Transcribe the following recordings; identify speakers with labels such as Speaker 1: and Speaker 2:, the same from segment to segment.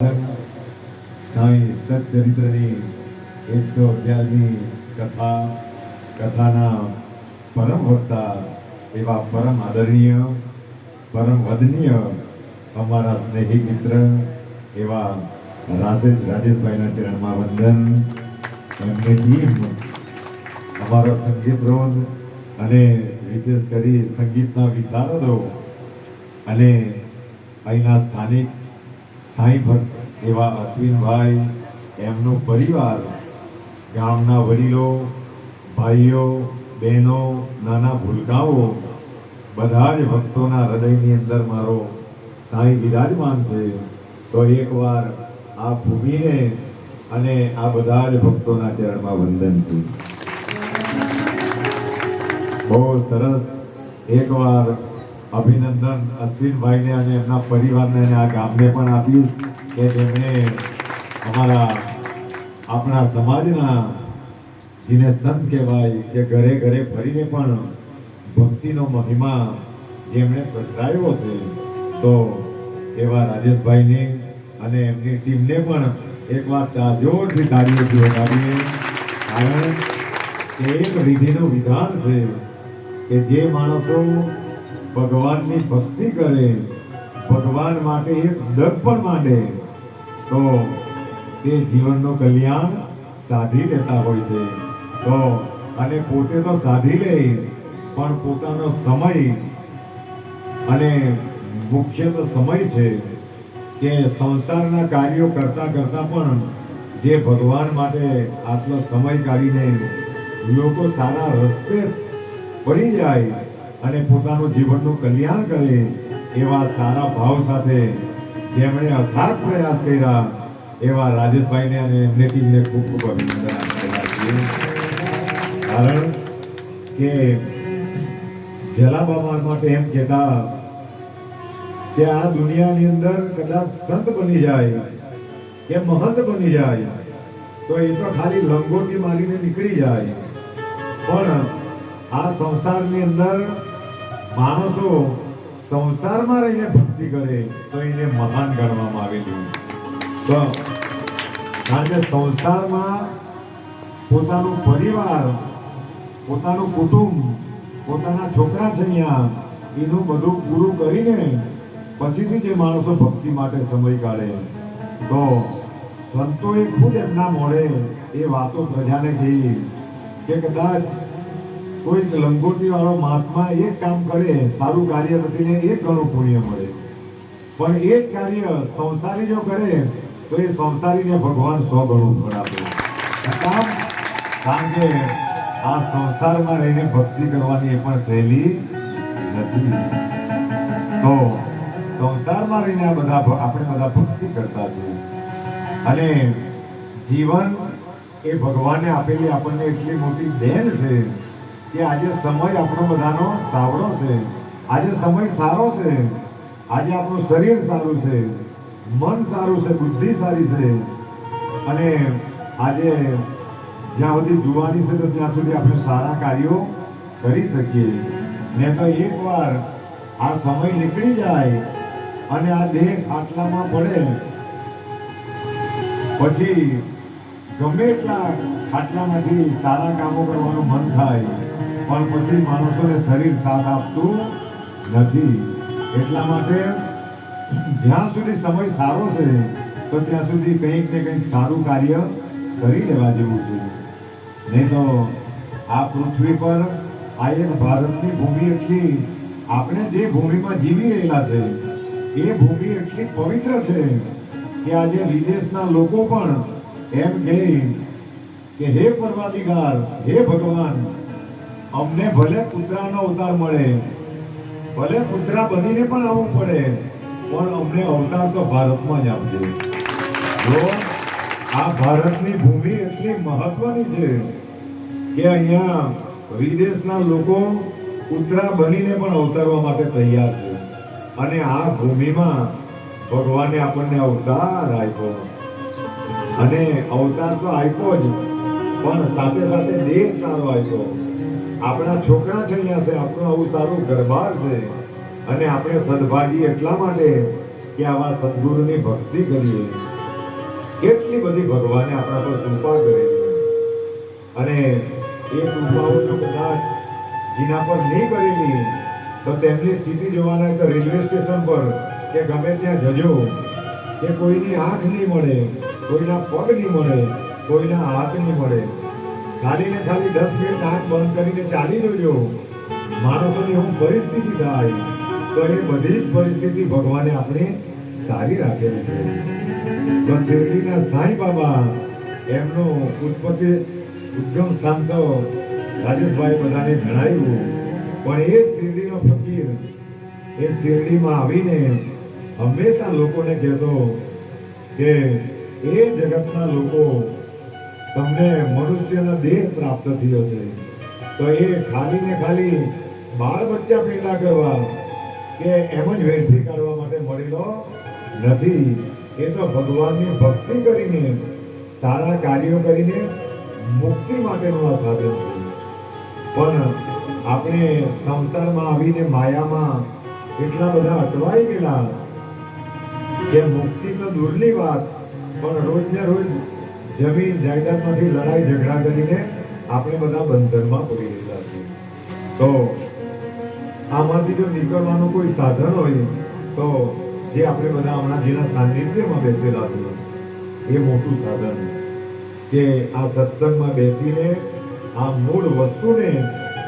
Speaker 1: સાંઈ સચ્ચરિત્રની એકસો અગિયારની કથા, કથાના પરમ વક્તા એવા પરમ આદરણીય, પરમ વદનીય અમારા સ્નેહી મિત્ર એવા રાસેજ રાજેશભાઈના ચરણમાં વંદન. એમની ટીમ અમારો સંગીત રોજ અને વિશેષ કરી સંગીતના વિશારદો અને અહીંના સ્થાનિક સાંઈ ભક્ત એવા અશ્વિનભાઈ, એમનો પરિવાર, ગામના વડીલો, ભાઈઓ, બહેનો, નાના ભૂલકાઓ, બધા જ ભક્તોના હૃદયની અંદર મારો સાંઈ બિરાજમાન છે. તો એકવાર આ ભૂમિને અને આ બધા જ ભક્તોના ચરણમાં વંદન છે બહુ સરસ. એકવાર અભિનંદન અશ્વિનભાઈને અને એમના પરિવારને અને આ ગામને પણ આપ્યું કે તેમણે અમારા આપણા સમાજના જેને સંત કહેવાય કે ઘરે ઘરે ફરીને પણ ભક્તિનો મહિમા જેમણે પ્રસરાયો છે, તો એવા રાજેશભાઈને અને એમની ટીમને પણ એકવાર જોરથી તાળીઓથી વધાવીએ કારણ એક વિધિનું વિધાન છે કે જે માણસો ભગવાનની ભક્તિ કરે, ભગવાન માટે એક દગ પણ માંડે, તો તે જીવનનું કલ્યાણ સાધી લેતા હોય છે. તો અને પોતે તો સાધી લે, પણ પોતાનો સમય અને મુખ્ય તો સમય છે કે સંસારના કાર્યો કરતા કરતા પણ જે ભગવાન માટે આટલો સમય કાઢીને લોકો સારા રસ્તે પડી જાય અને પોતાનું જીવનનું કલ્યાણ કરે એવા સારા ભાવ સાથે જેમણે અથાગ પ્રયાસ કર્યા એવા રાજેશભાઈને અને એમને ટીમને ખૂબ ખૂબ અભિનંદન આપેલા છીએ. કારણ કે જલાબાબા માટે એમ કહેતા કે આ દુનિયાની અંદર કદાચ સંત બની જાય કે મહંત બની જાય તો એ તો ખાલી લંગોટી મારીને નીકળી જાય. પણ આ સંસારની અંદર માણસો સંસારમાં રહીને ભક્તિ કરે તો એને મહાન ગણવામાં આવે છે કારણ કે સંસારમાં પોતાનું પરિવાર, પોતાનું કુટુંબ, પોતાના છોકરા છે અહીંયા, એનું બધું પૂરું કરીને પછીથી જે માણસો ભક્તિ માટે સમય કાઢે. તો સંતોએ ખુદ એમના મોડે એ વાતો પ્રજાને કહી કે કદાચ કોઈક લંગોટી વાળો મહાત્મા એક કામ કરે, સારું કાર્ય નથી ને ઘણું પુણ્ય મળે. પણ એ કાર્ય સંસારી જો કરે, તો એ સંસારીને ભગવાન સો ગણું ફળ આપે. કામ કારણ કે આ સંસારમાં રહીને ભક્તિ કરવાની એ પણ સહેલી નથી. તો સંસારમાં રહીને આ બધા આપણે બધા ભક્તિ કરતા છીએ. અને જીવન એ ભગવાને આપેલી આપણને એટલી મોટી દેન છે કે આજે સમય આપણો બધાનો સાવડો છે. આજે સમય સારો છે. આજે આપણું શરીર સારું છે. મન સારું છે, બુદ્ધિ સારી છે. અને આજે જ્યાં સુધી જુવાની છે તો ત્યાં સુધી આપણે સારા કાર્યો કરી શકીએ. ને તો એકવાર આ સમય નીકળી જાય અને આ દેહ ખાટલામાં પડે. પછી ગમે એટલા ખાટલામાંથી સારા કામો કરવાનું મન થાય. પણ પછી માણસોને શરીર સાથ આપતું નથી. એટલા માટે જ્યાં સુધી સમય સારો છે, તો ત્યાં સુધી કંઈક ને કંઈક સારું કાર્ય કરી લેવા જેવું છે. નહીં તો આ પૃથ્વી પર આ એક ભારતની ભૂમિ એટલી આપણે જે ભૂમિમાં જીવી રહેલા છે, એ ભૂમિ એટલી પવિત્ર છે કે આજે વિદેશના લોકો પણ એમ કહે કે, હે પરવાદિગાર હે ભગવાન અમને ભલે કૂતરાનો અવતાર મળે, ભલે કૂતરા બનીને પણ આવવું પડે, પણ અમને અવતાર તો ભારતમાં જ આપજો. જો આ ભારતની ભૂમિ એટલી મહત્વની છે કે અહીંયા વિદેશના લોકો કૂતરા બનીને પણ અવતરવા માટે તૈયાર છે. અને આ ભૂમિમાં ભગવાને આપણને અવતાર આપ્યો. અને અવતાર તો આપ્યો જ, પણ સાથે સાથે દેહ સારો આપ્યો. આપણા છોકરા છે અહીંયા છે આપણું આવું સારું ઘરબાર છે. અને આપણે સદભાગી એટલા માટે કે આવા સદગુરુની ભક્તિ કરીએ. કેટલી બધી ભગવાને આપણા પર કૃપા કરેલી. અને એ કૃપાઓ જો કદાચ જેના પર નહીં કરેલી, તો તેમની સ્થિતિ જોવાના તો રેલવે સ્ટેશન પર કે ગમે ત્યાં જજો, કે કોઈની આંખ નહીં મળે, કોઈના પગ નહીં મળે, કોઈના હાથ નહીં મળે. ખાલી ને ખાલી દસ મિનિટ આંખ બંધ કરીને ચાલી જોજો માણસોની હું પરિસ્થિતિ થાય તો એ બધી જ પરિસ્થિતિ ભગવાને આપણે સારી રાખેલી છે. તો શિરડીના સાંઈ બાબા એમનો ઉત્પત્તિ ઉદ્ગમ સ્થાન તો રાજેશભાઈ બધાને જણાવ્યું. પણ એ શિરડીનો ફકીર, એ શિરડીમાં આવીને હંમેશા લોકોને કહેતો કે એ જગતના લોકો તમને મનુષ્યનો દેહ પ્રાપ્ત થયો છે. તો એ ખાલી ને ખાલી બાળ બચ્ચા પેદા કરવા કે એમ જ વેઠી કાઢવા માટે મળેલો નથી. એ તો ભગવાનની ભક્તિ કરીને, સારા કાર્યો કરીને મુક્તિ માટેનું આ સાધન છે. પણ આપણે સંસારમાં આવીને માયામાં એટલા બધા અટવાઈ ગયેલા કે મુક્તિ તો દૂરની વાત, પણ રોજ ને રોજ જમીન જાયદાદમાંથી લડાઈ ઝઘડા કરીને આપણે બધા બંધનમાં પડી ગયેલા છીએ. તો આમાંથી જો નીકળવાનું કોઈ સાધન હોય, તો જે આપણે બધા હમણાં જેના સાનિધ્યમાં બેસેલા છીએ, એ મોટું સાધન કે આ સત્સંગમાં બેસીને આ મૂળ વસ્તુને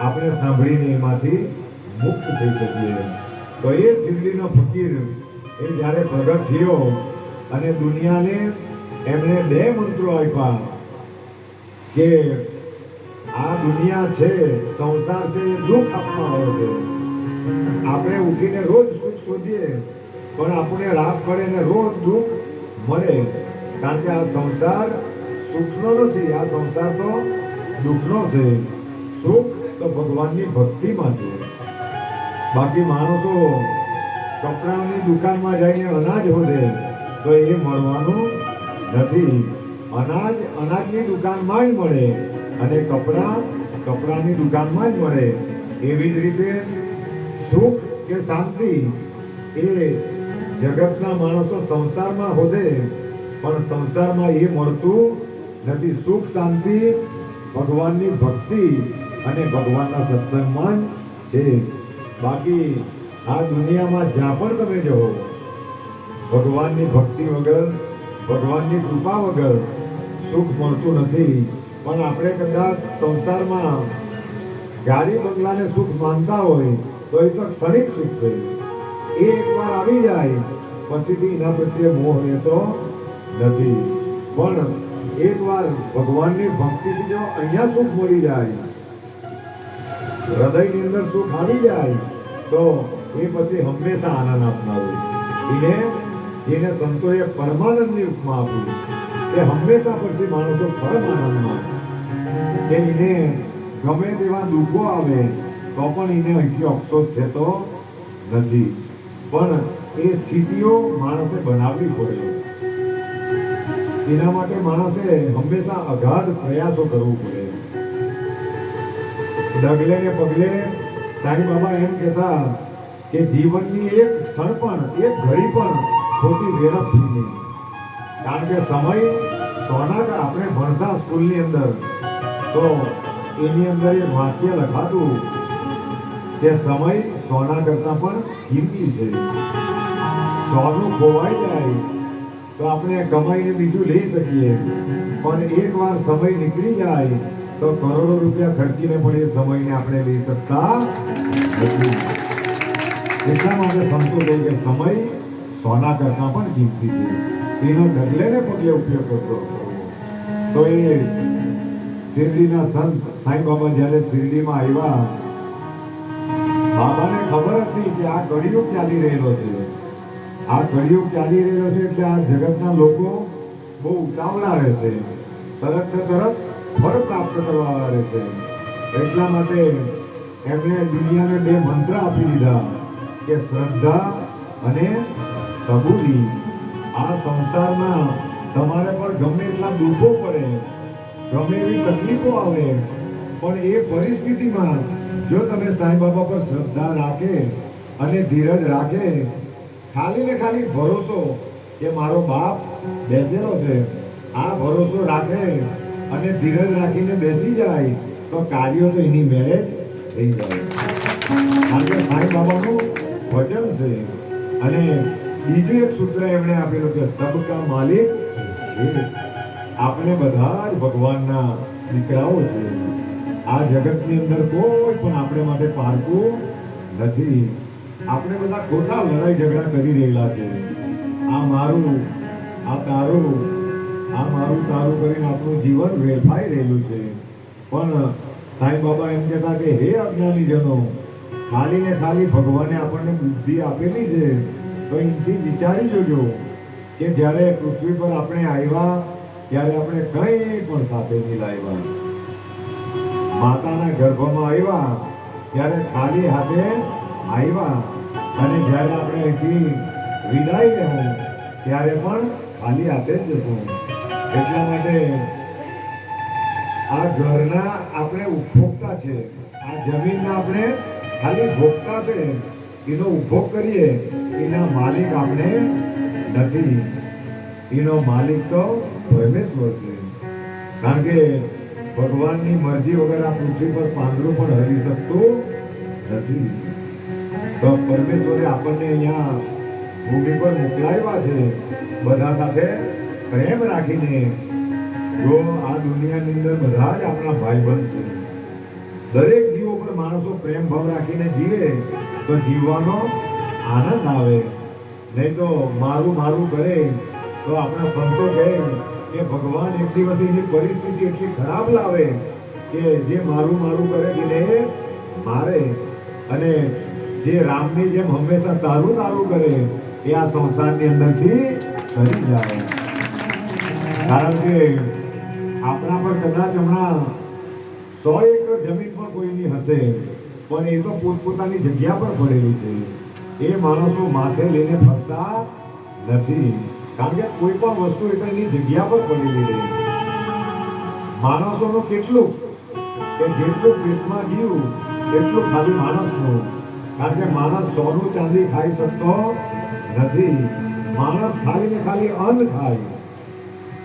Speaker 1: આપણે સાંભળીને એમાંથી મુક્ત થઈ શકીએ. તો એ શિરડીનો ફકીર, એ જ્યારે પ્રગટ થયો અને દુનિયાને એમણે બે મંત્રો આપ્યા કે આ દુનિયા છે, સંસાર છે, એ દુઃખ આપવાનો છે. આપણે ઉઠીને રોજ સુખ શોધીએ, પણ આપણે રાત પડે ને રોજ દુઃખ મળે. કારણ કે આ સંસાર સુખનો નથી, આ સંસાર તો દુઃખનો છે. સુખ તો ભગવાનની ભક્તિમાં છે. બાકી માણસો કપડાની દુકાનમાં જઈને અનાજ હોદે, તો એ મળવાનું નથી. અનાજ, અનાજની દુકાનમાં જ મળે અને કપડાં, કપડાની દુકાનમાં જ મળે. એવી જ રીતે સુખ કે શાંતિ એ જગતના માણસો સંસારમાં હોદે પણ સંસારમાં એ મળતું નથી. સુખ, શાંતિ ભગવાનની ભક્તિ અને ભગવાનના સત્સંગમાં છે. બાકી આ દુનિયામાં જ્યાં પણ તમે જવો ભગવાનની ભક્તિ વગર ભગવાનની કૃપા વગર સુખ મળતું નથી. પણ આપણે કદાચ સંસારમાં ગાડી બંગલાને સુખ માનતા હોય તો એ તો ક્ષણિક સુખ છે. એ એકવાર આવી જાય, પછીથી એના પ્રત્યે મોહ રહેતો નથી. પણ એકવાર ભગવાનની ભક્તિથી જો અહીંયા સુખ મળી જાય, હૃદયની અંદર સુખ આવી જાય, તો એ પછી હંમેશા આનંદ આપનારું. એને જેને સંતોએ પરમાનંદની ઉપમા આપી. એ હંમેશા પછી માણસો પરમ આનંદમાં કે એને ગમે તેવા દુઃખો આવે, તો પણ એને અહીંથી અફસોસ થતો નથી. પણ એ સ્થિતિઓ માણસે બનાવવી પડે. એના માટે માણસે હંમેશા અગાધ પ્રયાસો કરવો પડે. ડગલે ને પગલે સાંઈ બાબા એમ કહેતા કે જીવનની એક ક્ષણ પણ, એક ઘડી પણ ખોટી થઈ ગઈ કારણ કે સમય સોના કે આપણે ભણતા સ્કૂલની અંદર, તો એની અંદર એક વાક્ય લખાતું, કે સમય સોના કરતાં પણ કિંમતી છે. સોનું ખોવાઈ જાય, તો આપણે કમાઈને બીજું લઈ શકીએ. પણ એકવાર સમય નીકળી જાય, તો કરોડો રૂપિયા ખર્ચીને પણ એ સમયને આપણે લઈ શકતા નથી. એટલા માટે સમજો કે સમય સોના કરતાં પણ કિંમતી છે. એનો ડગલે ને પગલે ઉપયોગ કરતો તો એ શિરડીના સંત સાંઈ બાબા જ્યારે શિરડીમાં આવ્યા, બાબાને ખબર હતી કે આ કળિયુગ ચાલી રહેલો છે. આ કળિયુગ ચાલી રહેલો છે એટલે આ જગતના લોકો બહુ ઉતાવળા રહેશે તરત ને તરત ફળ પ્રાપ્ત કરવા રહેશે એટલા માટે એમણે દુનિયાને બે મંત્ર આપી દીધા કે શ્રદ્ધા અને સબૂરી. આ સંસારમાં તમારે પણ ગમે એટલા દુઃખો પડે, ગમે એવી તકલીફો આવે, પણ એ પરિસ્થિતિમાં જો તમે સાંઈ બાબા પર શ્રદ્ધા રાખે અને ધીરજ રાખે, ખાલી ને ખાલી ભરોસો કે મારો બાપ બેસેલો છે, આ ભરોસો રાખે અને ધીરજ રાખીને બેસી જાય, તો કાર્યો તો એની મેળે થઈ જાય. કારણ કે સાંઈ બાબાનું વચન છે અને બીજું એક સૂત્ર એમણે આપેલું કે સબકા માલિક આપણે બધા જ ભગવાનના દીકરાઓ છે આ જગતની અંદર કોઈ પણ આપણે માટે પારકું નથી. આપણે બધા ખોટા લડાઈ ઝઘડા કરી રહેલા છે આ મારું, આ તારું, આ મારું તારું કરીને આપણું જીવન વેફાઈ રહેલું છે. પણ સાંઈ બાબા એમ કહેતા કે, હે અજ્ઞાનીજનો, ખાલી ને ખાલી ભગવાને આપણને બુદ્ધિ આપેલી છે. તો એથી વિચારી જોજો કે જ્યારે પૃથ્વી પર આપણે આવ્યા, ત્યારે આપણે કંઈ પણ સાથે નહીં લાવ્યા. માતાના ગર્ભમાં આવ્યા, ત્યારે ખાલી હાથે આવ્યા. અને જ્યારે આપણે અહીંથી વિદાય લેવું, ત્યારે પણ ખાલી હાથે જ જશું. એટલા માટે આ ઘરના આપણે ઉપભોક્તા છે. આ જમીનના આપણે ખાલી ભોગતા છે. એનો ઉપભોગ કરીએ એના માલિક આપણે નથી. એનો માલિક તો પરમેશ્વર છે કારણ કે ભગવાનની મરજી વગર આ પૃથ્વી પર પાંદડું પણ હરી શકતું નથી. તો પરમેશ્વરે આપણને અહીંયા ભૂમિ પર મોકલાવ્યા છે. બધા સાથે પ્રેમ રાખીને. જો આ દુનિયાની અંદર બધા જ આપણા ભાઈબંધ છે. દરેક જીવો પર માણસો પ્રેમ ભાવ રાખીને જીવે, તો જીવવાનો આનંદ આવે. નહીં તો મારું મારું કરે, તો આપણા સંતો કહે કે ભગવાન એક દિવસ એની પરિસ્થિતિ એટલી ખરાબ લાવે કે જે મારું મારું કરે તેને મારે. અને જે રામની જેમ હંમેશા તારું તારું કરે, એ આ સંસારની અંદરથી કરી જાય. કારણ કે આપણા પર કદાચ હમણાં સો એકર જમીન પણ કોઈની હશે પણ એ તો પોતપોતાની જગ્યા પર પડેલી છે. એ માણસો માથે લઈને ફરતા નથી. કારણ કે કોઈ પણ વસ્તુ એની જગ્યા પર પડેલી રહે. માણસોનું કેટલું? કે જેટલું પેટમાં ગયું, એટલું ખાલી માણસનું. કારણ કે માણસ સોનું ચાંદી ખાઈ શકતો નથી. માણસ ખાલી ને ખાલી અન્ન ખાય.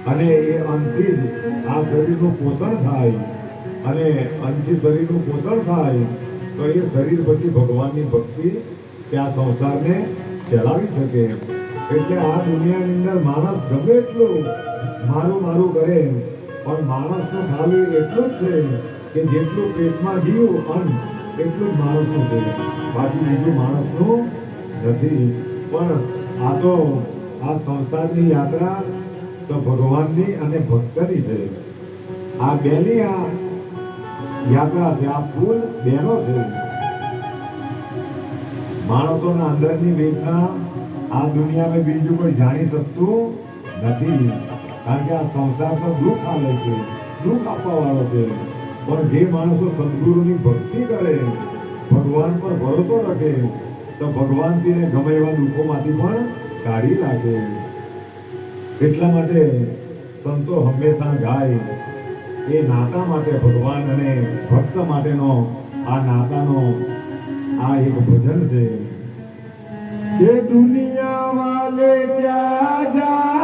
Speaker 1: અને એ અન્નથી જ આ શરીરનું પોષણ થાય. અને અન્નથી શરીરનું પોષણ થાય, તો એ શરીર પછી ભગવાનની ભક્તિ ત્યાં સંસારને ચલાવી શકે. એટલે આ દુનિયાની અંદર માણસ ગમે એટલું મારું મારું કરે, પણ માણસનું ખાલી એટલું જ છે કે જેટલું પેટમાં જીવ અન્ન, એટલું જ માણસનું છે. બાકી બીજું માણસનું નથી. પણ આ તો આ સંસારની યાત્રા તો ભગવાનની અને ભક્તની છે. આ બેની આ યાત્રા છે. ફૂલ બહેનો છે. માણસોના અંદરની વેદના આ દુનિયામાં બીજું કોઈ જાણી શકતું નથી. કારણ કે આ સંસાર તો દુઃખ આવે છે. દુઃખ આપવા વાળો છે. પણ જે માણસો સદગુરુની ભક્તિ કરે, ભગવાન પર ભરોસો રાખે, તો ભગવાન તેને ગમે એવા દુઃખોમાંથી પણ કાઢી નાખે. એટલા માટે સંતો હંમેશા ગાય. એ નાતા માટે ભગવાન અને ભક્ત માટેનો આ નાતાનો આ એક ભજન છે. કે દુનિયા વાલે ક્યાં જાય